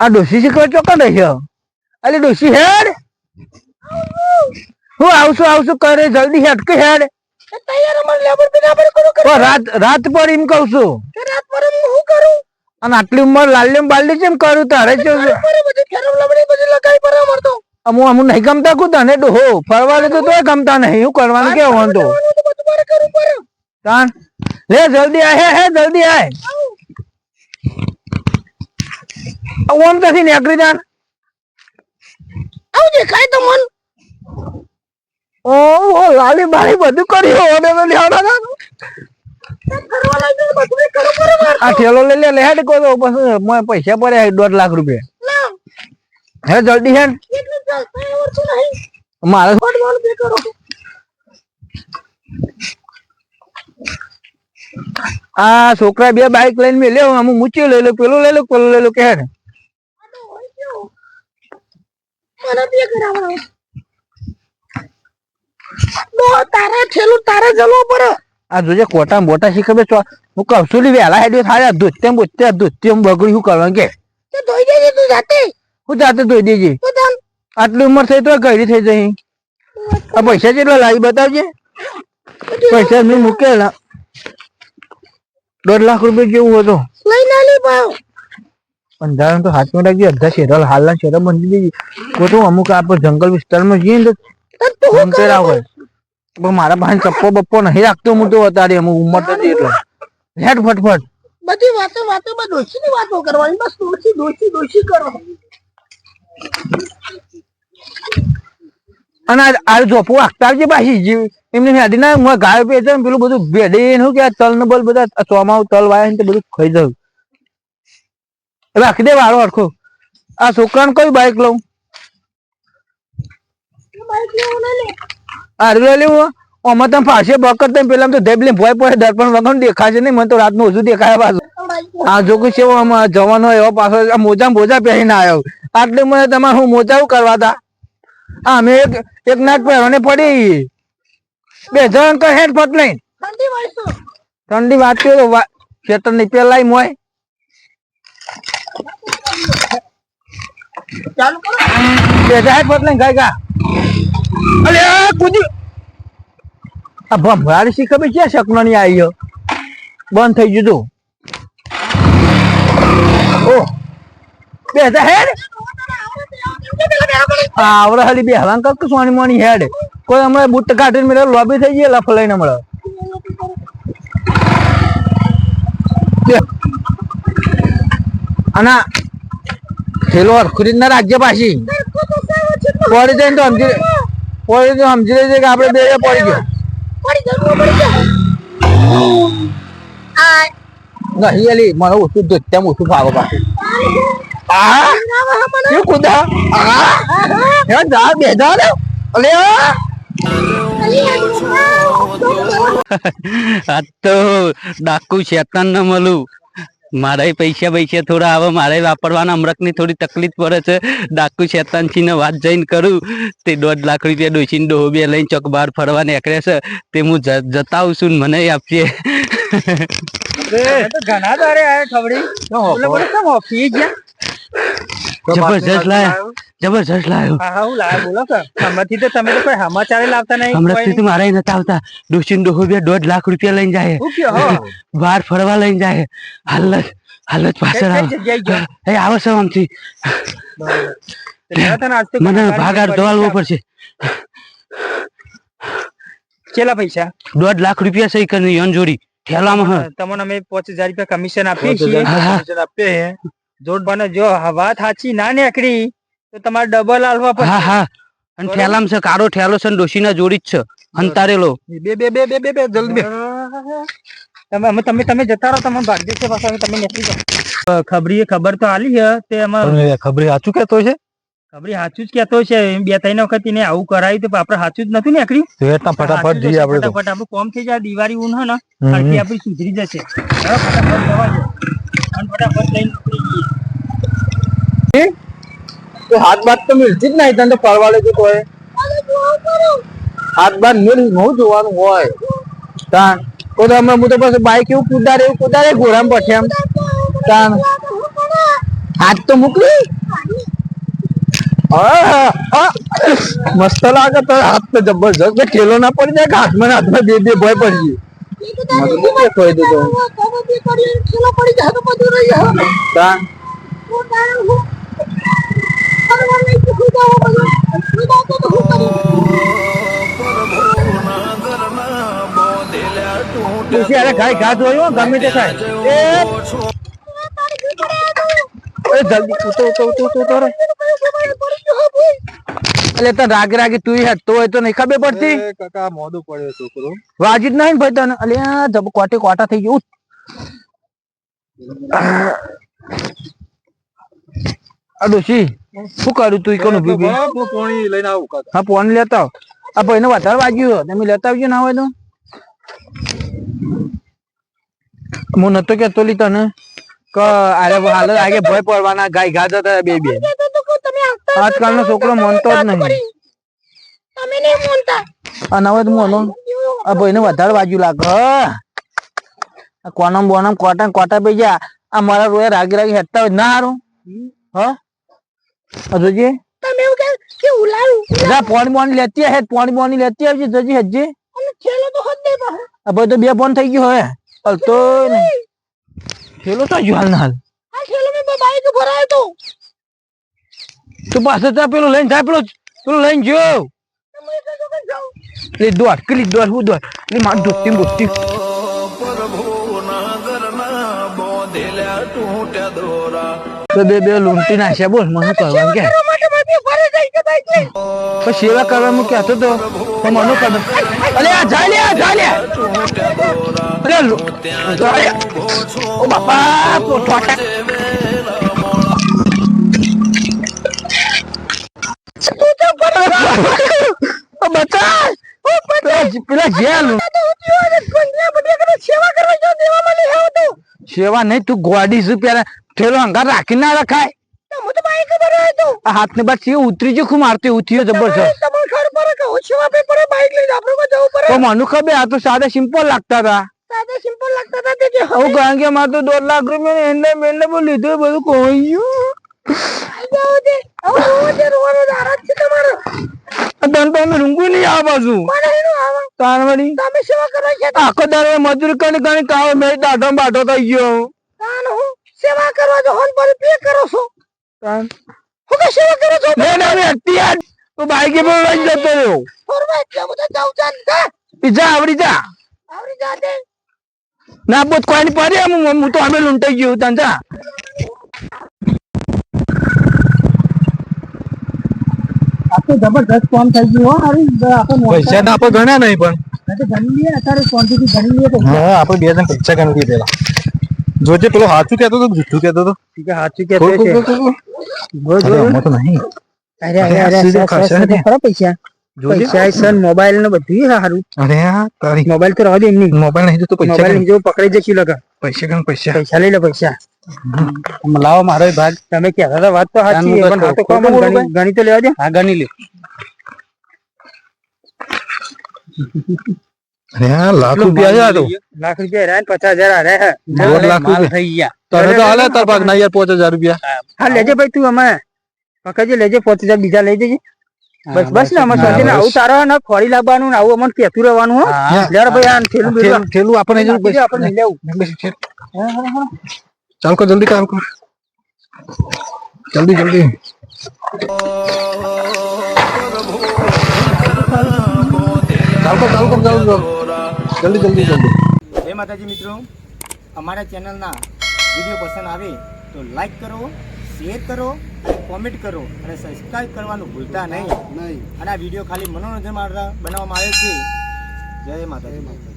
આ ડોસી શીખવા ચોકન રહ્યો અલી ડોસી હેડ. હું આવશું આવશું કરે જલ્દી હેડ. કે હેડ રાત રાત પર એમ કહું છું. રાત પર હું કરું? અને આટલી ઉંમર લાલ્યમ છે કેમ કરું તારે અમુ અમુ નહીં ગમતા કુ તને? ડોહો ફરવાનું તો તોય ગમતા નહીં. હું કરવાનું કે હોન તો લે જલ્દી આય હે હે જલ્દી આય. ઓમ તથી નેકરી જાન આવું દેખાય તો મન ઓ ઓ લાલી બાલી બધું કર્યું ઓને તો લેવડા ના આ ઠેલો લઈ લે લે હેડ કો તો પછી મોય પૈસા પડે દોઢ લાખ રૂપિયા. હે જલ્દી નહીં. મારે આ છોકરા બે બાઈક લઈને મેલ્યો અમુક મૂચી લઈ લો પેલું લઈ લો પેલું લઈ લો કે આ તો હોય કેવું મને બે કરાવવાનો તારે ઠેલું તારે જલો પડે. આ જોજે કોટા મોટા શી ખબર છો? હું કવસુલી વેલા હેડ્યો થાય ધોત્યમ બોત્યા ધોત્યમ બગડી શું કરવા કે? તે ધોઈ દેજે તું જાતે. હું જાતે ધોઈ દેજે. આટલી ઉંમર થઈ તો ગયડી થઈ જઈ. આ પૈસા કેટલા લાવી બતાવજે. પૈસા મેં મૂકેલા. દોઢ લાખ રૂપિયા જેવું હતું. ના આલી ભાવ. અંધારા તો હાથમાં રાખજે અડધા શેરલ હાલના શેરલ બંધી દેજે. તો અમુક આપણે જંગલ વિસ્તારમાં જઈએ ને તો શું હોય પણ મારા પાસે ચપ્પો બપ્પો નહીં રાખતો હું તો અત્યારે અમુક ઉંમર નથી એટલે. હેડ ફટફટ. બધી વાતો વાતો માં ડોશી ની વાતો કરવાની બસ ડોશી ડોશી ડોશી કરો. અને આ- જોપો વાગતા આવજે પાછી. એમને યાદી ના હું ગાય પે પેલું બધું ભેડી કે તલ ને બલ બધા ચોમાવું તલ વાય ને બધું ખાઈ જવું રાખી દે વાળો હરખો. આ છોકરાને કયું બાઈક લઉં? બાઈક લેવું ના લે આમાં તમે ફાંસે બકર તમે પેલા તો ધેબલી ભોય પડે દર્પણ વગર દેખાશે નહીં. મને તો રાતનું ઓછું દેખાય પાછું. આ જો છે જવાનો હોય એવો પાછો મોજા મોજા પહેરીને આવ્યો. આટલે મને તમારે હું મોજા કરવા તા? આ અમે એક એક નાક પહેરવાને પડી. બે જણ કઈ હેડ ફટ લઈને ઠંડી વાત કર્યો ખેતરની પેલાય મોય ચાલુ કરો. બે હેડ બદલે ગઈ ગા. અલે કૂદી આ ભમરાડી શી ખબર છે શકનો ની આવી બંધ થઈ ગયું તું ઓ, બે હેડ આવડે ખાલી બે હલાંક કર સોની મોની હેડ. કોઈ હમણાં બુટ કાઢીને મેળે લોબી થઈ ગઈ, લફ લઈને હમણાં. અને થેલો હરખુરી ના રાખજે પાછી. પડી જાય તો સમજી પડી તો સમજી લેજે કે આપણે બે પડી ગયો. નહીં એલી મને ઓછું ધોત્યા ઓછું ફાવો પાછું. આ શું કુદા? આ હે જા બે જા લે. અલે આ આ તો ડાકુ શેતાન ન મળું મારે પૈસા પૈસા થોડા આવે મારે વાપરવાના અમરકની થોડી તકલીફ પડે છે. ડાકુ શેતાનસિંહને વાત જઈને કરું, તે દોઢ લાખ રૂપિયા ડોસીને ડોહો બે લઈને ચોક બહાર ફરવા નીકળે છે. તે હું જ- જતા આવું છું મને આપજે. ઘણા દારે આયા ખબડી. બોલે બોલે કેમ ઓફી ગયા? જબરજસ્ત લાયો. જબરજસ્ત લાયો. હા હું લાયા. બોલો કે હમણાંથી તો તમે તો કોઈ સમાચાર લાવતા નહીં હમણાંથી તો મારા નતા આવતા. ડોસીને ડોહો બે દોઢ લાખ રૂપિયા લઈને જાય હું બહાર ફરવા લઈને જાય હાલત હાલત પાછળ આવે. એ આવે છે આમથી. મને ભાગ અડધો પડશે. કેટલા પૈસા? દોઢ લાખ રૂપિયા સહી કરી યન જોડી ઠેલામાં હ. તમને અમે પાંચ હજાર રૂપિયા કમિશન આપીએ છીએ. હા. કમિશન આપીએ છીએ. જોડ બને જો હવા થાચી ના નીકળી તો તમારે ડબલ આલવા હા હા. અને ઠેલામાં છે કાળો ઠેલો છે ને ડોશીના જોડી જ છે. અંતારેલો. બે બે બે બે બે બે જલ્દી બે. તમે અમે તમે તમે જતા રહો તમે ભાગ્ય છે પાછા તમે નીકળી જાઓ ખબરી ખબર તો આલી છે તે એમાં ખબરી સાચું કેતો છે? ખબરી સાચું જ કેતો છે બે ત્રણ વખત એને આવું કરાયું તો આપણે સાચું જ નતું નીકળ્યું. વેટના ફટાફટ જઈએ આપણે તો. ફટાફટ આપણું કોમ થઈ જાય દિવાળી ઊન ને. આખી આપણી સુધરી જશે. ફટાફટ જવા દો. અને ફટાફટ લઈને નીકળી જઈએ. હાથ બાદ તો મિલતી જ નહીં તને તો લેજો કોઈ હાથ બાદ મિલ હું જોવાનું હોય. તાન તો તમે હું તો પછી બાઈક એવું કુદારે એવું કુદારે ઘોડામાં પછી આમ તાન હાથ તો મોકલી. મસ્ત લાગે તો હાથ તો જબરજસ્ત. કેલો ના પડી જાય કે હાથમાં ને હાથમાં બે બે ભય પડી ગમે તે ખાય એ એ જલ્દી ઉતો ઉતો ઉતો ઉતો રે એટલે તને રાગે રાગે તું હેઠતો એ તો નહીં ખબર પડતી? કાકા મોડું પડ્યો છોકરો. વાજી જ નહીં ભાઈ તને? અલે જબ કોટે કોટા થઈ ગયું. આ દોશી શું કરું તું કોનું બીબી પોણી લઈને આવું કાકા. હા ફોન લેતા આવ. આ ભાઈને વધારે વાગ્યું તમે લેતા આવજો ના હોય તો. હું નતો કેતો લી તને. કે અરે હાલ આગે ભય પડવાના ગાય ગાજા હતા બે બે. આજકાલનો છોકરો માનતો જ નહીં. તમે નહીં માનતા. આ તો મોનો. આ ભાઈને વધારે વાજુ લાગે આ કોનમ બોનમ કોટા કોટા પઈ જા આ મારા રોયા રાગી રાગી હેતા હોય. ના હારું. હ. જોજે. તમે એવું કે કે ઉલાળું જા પોણી બોણી લેતી હે પોણી બોણી લેતી આવજે જોજે હેજે. અને ખેલો તો હદ નહીં પાછો. આ ભાઈ તો બે બોન થઈ ગયો હે અલ તો ખેલો તો હાલ ના હાલ. આ ખેલો મે બાઈક ભરાયો તો. તું પાસે જા પેલું લઈને થાય પેલો પેલું લઈને જો. લે દોડ કલી દોડ હું દોડ. લે માર દોસ્તી દોસ્તી તો બે બે લૂંટી નાખ્યા બોલ મને કરવાનું કે? તો સેવા કરવા કહેતો તો? તો મને કદમ અલે આ જા લે આ જા લે અરે લો- જા લે. ઓ બાપા તો પેલા જેલ. ને સેવા નહીં તું ગોડી શું પેલા ઠેલો હંગાર રાખી ના રખાય. તો હું તો બાઈક ભરાયો તો. આ હાથને બાદ ઉતરી જો ખું મારતી ઉઠ્યો જબરજસ્ત મને ખબર આ તો સાદા સિમ્પલ લાગતા હતા. સાદા સિમ્પલ લાગતા હતા કે હું કારણ કે મારે તો દોઢ લાખ રૂપિયા એને મેં બોલ લીધું બધું કોઈ. તે તો આ આખો દાડો મજૂરી કરી કરી કાવ મેં દાઢો બાઢો થઈ ગયો. તાન હું સેવા કરવા જો હોન પર પે કરો છો. તાન. હું કે સેવા કરો છો? નહીં નહીં અમે અત્યાર તો બાઈકે પર લઈને જતો રહ્યો. ફરવા એટલે બધા જાવ ચાલ જા. આવડી જા. આવડી જા ના બોત કોઈ નહીં પડે હું હું તો અમે લૂંટાઈ ગયું તને જા. તો જબરદસ્ત ફોન થઈ ગયો હો. આપણે પૈસા તો આપણે ગણ્યા નહીં પણ. તો આપણે બે જણ પૈસા ગણી લઈએ પેલા જોજે પેલો હાચું કેતો હતો કે કેતો તો નહીં. અરે અરે, આ સીધું ખાશે ને. ખરા પૈસા. પૈસા સન મોબાઈલ ને બધું સારું અરે આ તારી. મોબાઈલ તો રહેવા દે એમની. મોબાઈલ નહીં તો પૈસા મોબાઈલ ગણ. જો પકડી જશે લગા. પૈસા ગણ પૈસા? પૈસા લઈ લે પૈસા. લાવો મારો ભાગ. તમે કહેતા હતા વાત તો સાચી હું છે, તો પણ આ તો ખોટું કોમન બોલું ગણી ગણી તો લેવા દે. હા ગણી લે. અરે આ લાખ રૂપિયા છે આ તો. લાખ રૂપિયા રહ્યા ને પચાસ હજાર હારે હે દોઢ લાખ રૂપિયા. થઈ ગયા. તને તો હાલે તાર ભાગ ના. યાર પાંચ હજાર રૂપિયા. હા લેજે ભાઈ તું અમે પકડજે લેજે પાંચ હજાર બીજા લઈ જજે. બસ બસ ને અમે હા, ને આવું તારો ને ખોરી લાવવાનું ને આવું અમને કહેતું રહેવાનું હો. હા. ભાઈ આ થેલું બેલું થેલું- આપણે લેવું. ચાલ કર જલ્દી કામ કર. જલ્દી જલ્દી. ચાલ કર ચાલ કર જલ્દી જલ્દી જલ્દી. જય માતાજી મિત્રો અમારા ચેનલના વીડિયો પસંદ આવે તો લાઈક કરો શેર કરો કોમેન્ટ કરો અને સબસ્ક્રાઈબ કરવાનું ભૂલતા નહીં. નહીં. અને આ વીડિયો ખાલી મનોરંજન માટે બનાવવામાં આવે છે. જય માતાજી.